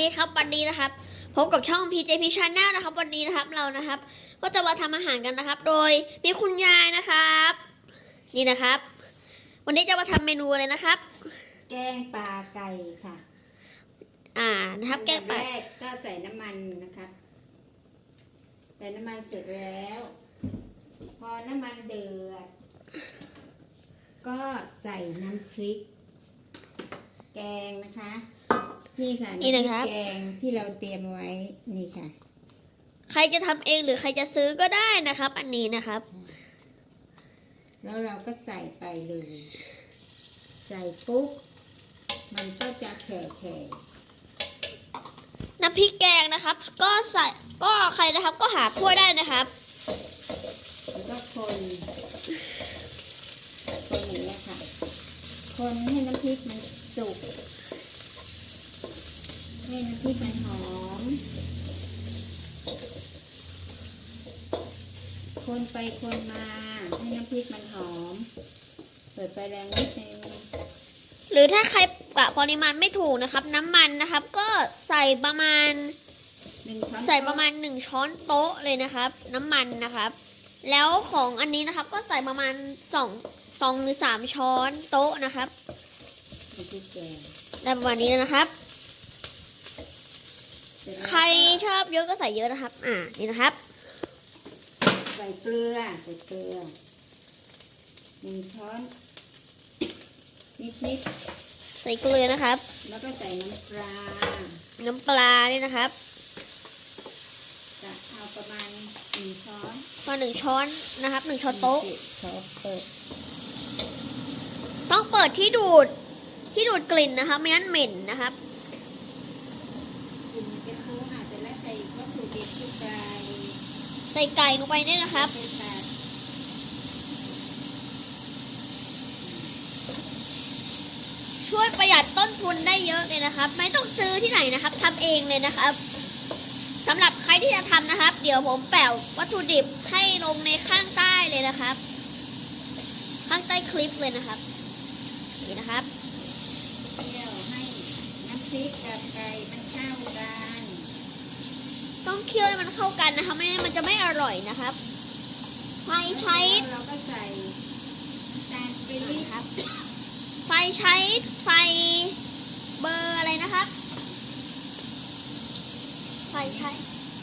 ดีครับวันนี้นะครับพบกับช่อง PJP Channel นะครับ วันนี้นะครับเรานะครับ ก็จะมาทำอาหารกันนะครับ โดยมีคุณยายนะครับ นี่นะครับ วันนี้จะมาทำเมนูอะไรนะครับ แกงปลาไก่ค่ะ อ่านะครับ แกงปลาอันดับแรกก็ใส่น้ำมันนะครับใส่น้ำมันเสร็จแล้ว พอน้ำมันเดือด ก็ใส่น้ำพริก แกงนะคะ นี่ค่ะนี่นะครับำพริกแกงที่เราเตรียมไว้นี่ค่ะ ใครจะทำเองหรือใครจะซื้อก็ได้นะครับ อันนี้นะครับ แล้วเราก็ใส่ไปเลย ใส่ปุ๊บมันก็จะแฉะแฉะน้ำพริกแกงนะครับ ก็ใส่ก็ใครนะครับก็หาถ้วยได้นะครับ แล้วก็คนคนอย่างนี้ยค่ะ คนให้น้ำพริกมันสุก ให้น้ำพริกมันหอม คนไปคนมาให้น้ำพริกมันหอม เปิดไฟแรงนิดนึงหรือถ้าใครกะปริมาณไม่ถูกนะครับ น้ำมันนะครับ ก็ใส่ประมาณหนึ่งช้อนใส่ประมาณหนึ่งช้อนโต๊ะเลยนะครับ น้ำมันนะครับ แล้วของอันนี้นะครับก็ใส่ประมาณสองสองหรือสามช้อนโต๊ะนะครับน้ำพริกแกง ได้ประมาณนี้แล้วนะครับเสร็จแล้ว ใครก็ชอบเยอะก็ใส่เยอะนะครับ อ่า นี่นะครับ ใส่เกลือ ใส่เกลือหนึ่งช้อนนิดนิดใส่เกลือนะครับๆแล้วก็ใส่น้ำปลา น้ำปลานี่นะครับจะเอาประมาณหนึ่งช้อนมาหนึ่งช้อนนะครับหนึ่งช้อนโต๊ะช้อนเปิดต้องเปิดที่ดูดที่ดูดกลิ่นนะคะไม่งั้นเหม็นนะครับ กลุ่มจะฟุ้งอาจจะแล้วใส่วัตถุดิบที่ไกล ใส่ไก่ลงไปด้วยนะครับช่วยประหยัดต้นทุนได้เยอะเลยนะครับ ไม่ต้องซื้อที่ไหนนะครับทำเองเลยนะครับสำหรับใครที่จะทำนะครับ เดี๋ยวผมแปะวัตถุดิบให้ลงในข้างใต้เลยนะครับ ข้างใต้คลิปเลยนะครับนี่นะครับเคี่ยวให้น้ำพริกกับไก่มันเข้ากัน ต้องเคี่ยวให้มันเข้ากันนะคะ ไม่งั้นมันจะไม่อร่อยนะครับไฟใช้แล้วเราก็ใส่ตาลไปนิดครับ ไฟใช้ไฟเบอร์อะไรนะครับ ไฟใช้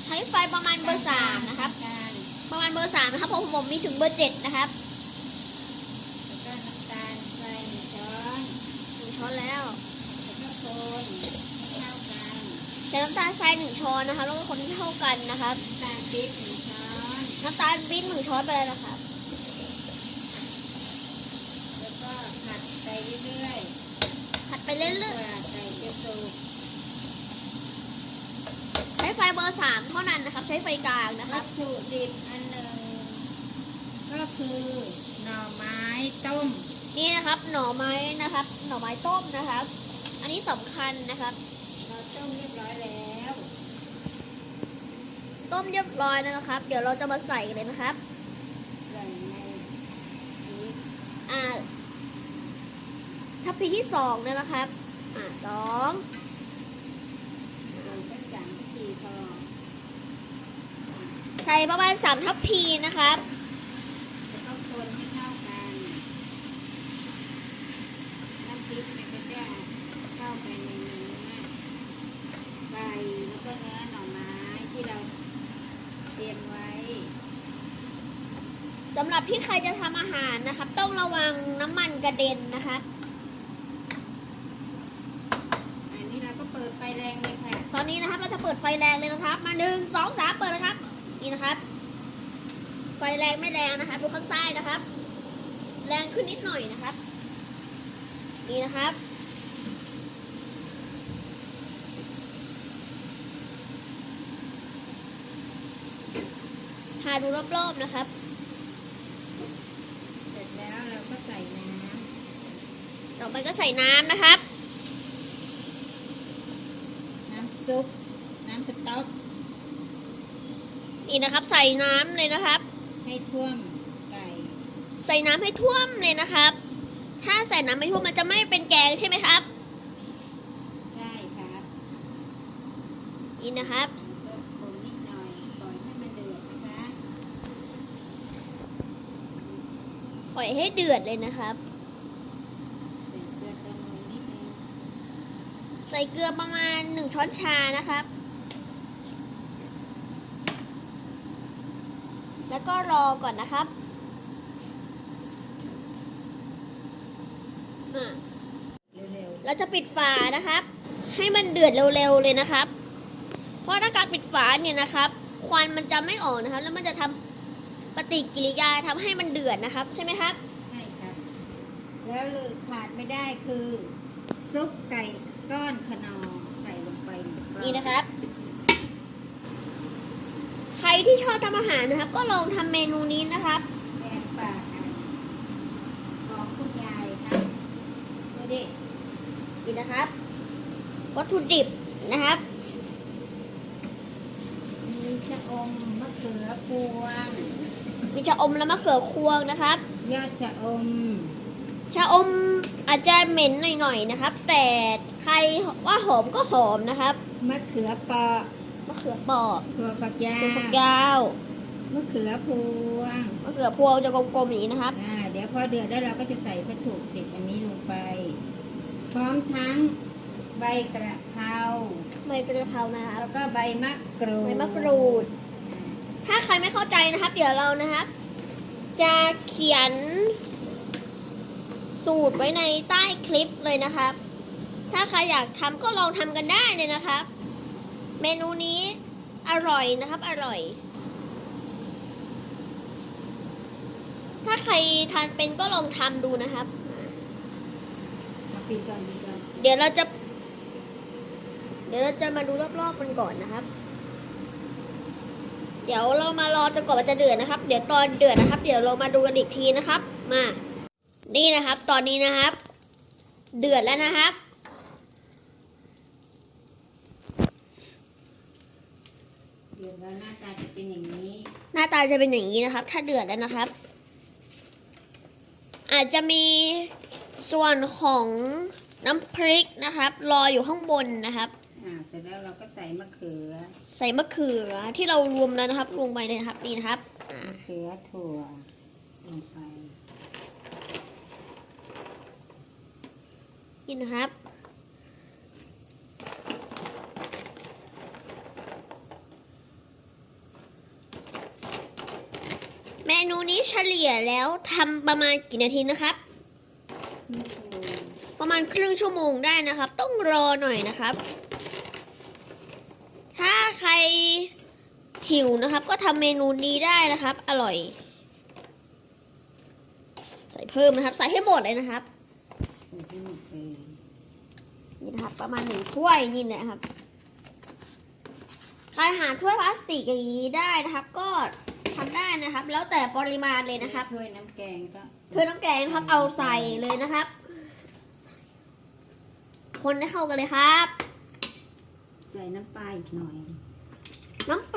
ใช้ไฟประมาณเบอร์สามนะครับการประมาณเบอร์สามนะครับผมผมมีถึงเบอร์เจ็ดนะครับ แล้วก็น้ำตาลใส่หนึ่งช้อน หนึ่งช้อนแล้ว แล้วก็คนให้เข้ากัน ใส่น้ำตาลทรายหนึ่งช้อนนะคะแล้วก็คนให้เข้ากันนะครับน้ำตาลปี๊บหนึ่งช้อนน้ำตาลปี๊บหนึ่งช้อนไปเลยนะครับแล้วก็ผัดไปเรื่อยผัดไปๆเรื่กอยว่าไก่จะสุกๆใช้ไฟเบอร์สามเท่านั้นนะครับ ใช้ไฟกลางนะควัรับตถุดิบอันหนึ่งก็คือหน่อไม้ต้มนี่นะครับ หน่อไม้นะครับ หน่อไม้ต้มนะครับ อันนี้สำคัญนะครับเรา ต้มเรียบร้อยแล้ว ต้มเรียบร้อยแล้วนะครับ เดี๋ยวเราจะมาใส่กันเลยนะครับใส่ในนี้อ่าทัพพีที่สองเนี่ยนะครับ อ่าสองเราก็จางทีพอใส่ประมาณสามทัพพีนะครับ แล้วก็คนให้เข้ากันน้ำพริกมันก็จะเข้าไปในเนื้อไก่แล้วก็ เนื้อหน่อไม้ที่เราเตรียมไว้สำหรับที่ใครจะทำอาหารนะครับ ต้องระวังน้ำมันกระเด็นนะครับอันนี้เราก็เปิดไฟแรงเลยค่ะตอนนี้นะครับเราจะเปิดไฟแรงเลยนะครับ มาหนึ่งสองสามเปิดเลยครับ นี่นะครับ ไฟแรงไม่แรงนะครับดูข้างใต้นะครับ แรงขึ้นนิดหน่อยนะครับ นี่นะครับ หาดูรอบๆนะครับ เสร็จแล้วเราก็ใส่น้ต่อไปก็ใส่น้ำนะครับำน้ำซุป น้ำสต๊อกนี่นะครับ ใส่น้ำเลยนะครับ ให้ท่วมไก่ ใส่น้ำให้ท่วมเลยนะครับ ถ้าใส่น้ำไม่ท่วมมันจะไม่เป็นแกงใช่ไหมครับ ใช่ครับ นี่นะครับ เริ่มคนนิดหน่อยปล่อยให้มันเดือดนะคะ ปล่ อยให้เดือดเลยนะครับ ใส่เกลือประมาณหนึ่งช้อนชานะครับ แล้วก็รอก่อนนะครับเร็วเราจะปิดฝานะครับ ให้มันเดือดเร็วๆเลยนะครับ เพราะถ้าการปิดฝาเนี่ยนะครับ ควันมันจะไม่ออกนะครับ แล้วมันจะทำ ปฏิกิริยาทำให้มันเดือดนะครับ ใช่ไหมครับๆใช่ครับ แล้วเลยขาดไม่ได้คือ ซุปไก่ก้อนขนอใส่ลงไปหงรอบนี่นะครับ ใครที่ชอบทำอาหารนะครับ ก็ลองทำเมนูนี้นะครับแกงป่าอะของคุณยายครับดูดินี่นะครับ วัตถุดิบนะครับมีชะอมมะเขือพวง มีชะอมและมะเขือควงนะครับ ยอดชะอม ชะอมอาจจะเหม็นหน่อยๆนะครับ แต่ใครว่าหอมก็หอมนะครับ มะเขือเปาะมะเขือเปอกถั่วฝักยาตัววฝักยาว มะเขือพวง มะเขือพวงจะกลมๆอย่างนี้นะครับ อ่า เดี๋ยวพอเดือดแล้วเราก็จะใส่วัตถุดิบอันนี้ลงไป พร้อมทั้งใบกระเพรา ใบกระเพรานะครับแล้วก็ใบมะกรูด ใบมะกรูดอ่า ถ้าใครไม่เข้าใจนะครับ เดี๋ยวเรานะครับ จะเขียน สูตรไว้ในใต้คลิปเลยนะครับ ถ้าใครอยากทำก็ลองทำกันได้เลยนะครับ เมนูนี้อร่อยนะครับ อร่อย ถ้าใครทานเป็นก็ลองทำดูนะครับมาปิดก่อนปิดก่อน เดี๋ยวเราจะ เดี๋ยวเราจะมาดูรอบๆกันก่อนนะครับ เดี๋ยวเรามารอจนกว่ามันจะเดือดนะครับ เดี๋ยวตอนเดือดนะครับ เดี๋ยวเรามาดูกันอีกทีนะครับ มา นี่นะครับ ตอนนี้นะครับ เดือดแล้วนะครับ เดือดแล้วหน้าตาจะเป็นอย่างนี้ หน้าตาจะเป็นอย่างนี้นะครับ ถ้าเดือดแล้วนะครับ อาจจะมีส่วนของน้ำพริกนะครับ รออยู่ข้างบนนะครับ อ่าเสร็จแล้วเราก็ใส่มะเขือ ใส่มะเขือที่เรารวมแล้วนะครับรวมไปเลยนะครับนี่นะครับอ่ามะเขือถั่วลงไปนี่นะครับ เมนูนี้เฉลี่ยแล้วทำประมาณกี่นาทีนะครับมะกรูดประมาณครึ่งชั่วโมงได้นะครับ ต้องรอหน่อยนะครับถ้า ใครหิวนะครับ ก็ทำเมนูนี้ได้นะครับ อร่อย ใส่เพิ่มนะครับ ใส่ให้หมดเลยนะครับใส่ให้หมดเลยนี่นะครับ ประมาณหนึ่งถ้วยนี่นะครับ ใครหาถ้วยพลาสติกอย่างนี้ได้นะครับ ก็ทำได้นะครับ แล้วแต่ปริมาณเลยนะครับถ้วยน้ำแกงก็ถ้วยน้ำแกงนะครับเอาใส่เลยนะครับ คนให้เข้ากันเลยครับ ใส่น้ำปลาอีกหน่อยน้ำป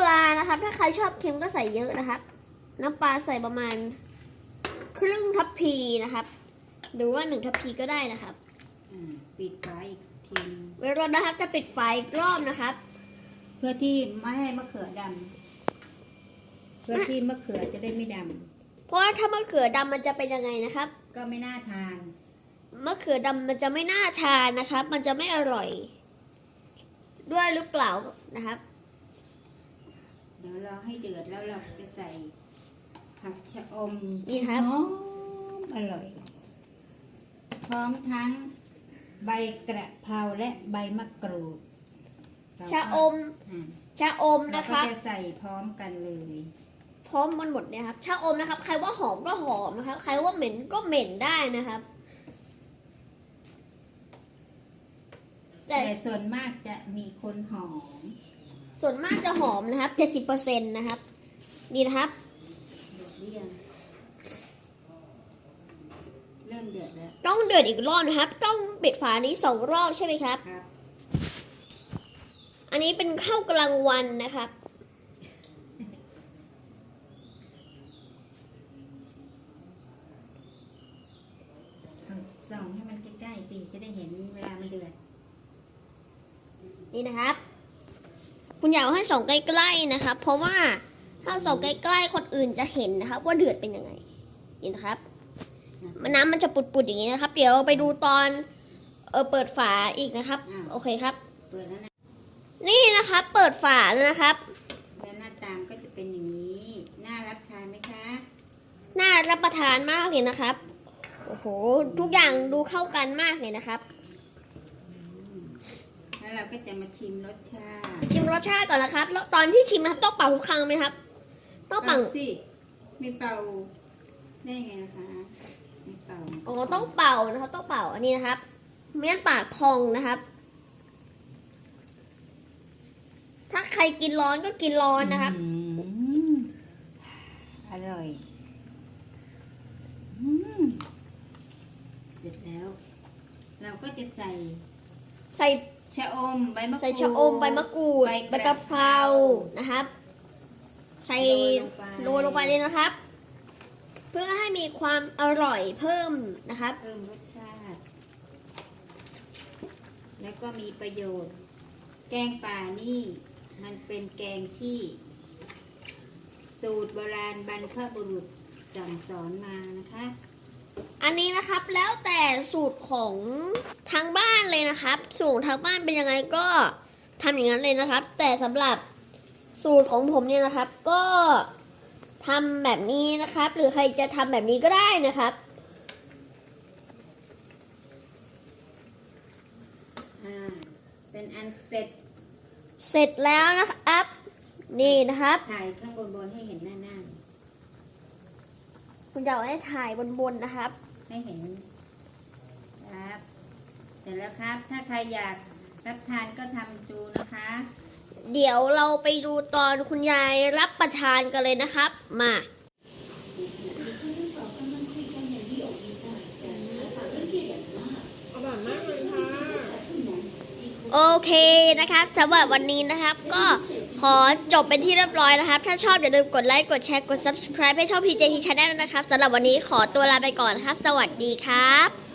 ลานะครับ ถ้าใครชอบเค็มก็ใส่เยอะนะครับ น้ำปลาใส่ประมาณ ครึ่งทัพพีนะครับ หรือว่าหนึ่งทัพพีก็ได้นะครับอ่าปิดฝาอีกทีนึงเวลานะครับจะปิดไฟอีกรอบนะครับ เพื่อที่ไม่ให้มะเขือดำเพื่อที่มะเขือจะได้ไม่ดเพราะว่าถ้ามะเขือดำมันจะเป็นยังไงนะครับำก็ไม่น่าทาน มะเขือดำมันจะไม่น่าทานนะครับ มันจะไม่อร่อย ด้วยหรือเปล่านะครับ เดี๋ยวเราให้เดือดแล้วเราจะใส่ผักชะอมนี่ครับหอมอร่อย พร้อมทั้งใบกระเพราและใบมะกรูดเราก็ชะอมอ่าชะอมเรานะคก็รับจะใส่พร้อมกันเลย พร้อมมันหมดเนี่ยครับชะอมนะครับ ใครว่าหอมก็หอมนะครับ ใครว่าเหม็นก็เหม็นได้นะครับ แต่แต่ส่วนมากจะมีคนหอม ส่วนมากจะหอมนะครับเจ็ดสิบเปอร์เซ็นต์นะครับ นี่นะครับเดือดหรือยังเริ่มเดือดแล้ว ต้องเดือดอีกรอบนะครับ ต้องปิดฝานี้สองรอบใช่ไหมครับ ครับ อันนี้เป็นข้าวกลางวันนะครับส่องให้มันใกล้ๆสิจะได้เห็นเวลามันเดือด นี่นะครับ คุคุณอยากให้ส่องใกล้ๆนะครับเพราะว่าถ้าส่องใกล้ๆคนอื่นจะเห็นนะครับว่าเดือดเป็นยังไงนี่นะครับมันน้ำมันจะปุดๆอย่างนี้นะครับ เดี๋ยวเราไปดูตอนเออเปิดฝาอีกนะครับ โอเคครับ เปิดแล้วนะนี่นะครับเปิดฝาแล้วนะครับแล้วหน้าตามนก็จะเป็นอย่างนี้น่ารับทานไหมคะน่ารับประทานมากเลยนะครับโอ้โหทุกอย่างดูเข้ากันมากเลยนะครับ แล้วเราก็จะมาชิมรสชาติชิมรสชาติก่อนนะครับแล้วตอนที่ชิมนะครับต้องเป่าทุกครั้งไหมครับ ต้องเป่าสิไม่เป่าได้ไงนะคะไม่เป่าอ๋อต้องเป่านะครับ ต้องเป่าอันนี้นะครับไม่งั้นปากพองนะครับ ถ้าใครกินร้อนก็กินร้อนนะครับอืมอร่อยอืมเสร็จแล้ว เราก็จะใส่ใส่ ชะอมใบมะกรูดใส่ชะอมใบมะกรูดใบใบกะเพรานะครับ ใส่โรยลงไปเลยนะครับ เพื่อให้มีความอร่อยเพิ่มนะครับเพิ่มรสชาติ แล้วก็มีประโยชน์ แกงป่านี่ มันเป็นแกงที่ สูตรโบราณบรรพบุรุษสั่งสอนมานะคะ อันนี้นะครับแล้วแต่สูตรของทางบ้านเลยนะครับ สูตรทางบ้านเป็นยังไงก็ทำอย่างนั้นเลยนะครับ แต่สำหรับสูตรของผมเนี่ยนะครับ ก็ทำแบบนี้นะครับ หรือใครจะทำแบบนี้ก็ได้นะครับอ่าเป็นอันเสร็จ เสร็จแล้วนะครับ นี่นะครับถ่ายข้างบนบนๆให้เห็นหน้าหน้า คุณจะเอาให้ถ่ายบนๆนะครับ ให้เห็นครับ เสร็จแล้วครับ ถ้าใครอยากรับทานก็ทำดูนะคะ เดี๋ยวเราไปดูตอนคุณยายรับประทานกันเลยนะครับ มาอร่อยมากเลยค่ะโอเคนะครับสำหรับวันนี้นะครับ ก็ ขอจบเป็นที่เรียบร้อยนะครับ ถ้าชอบอย่าลืมกดไลค์กดแชร์กด subscribe ให้ช่อง PJT Channel นะครับสำหรับวันนี้ขอตัวลาไปก่อนครับ สวัสดีครับ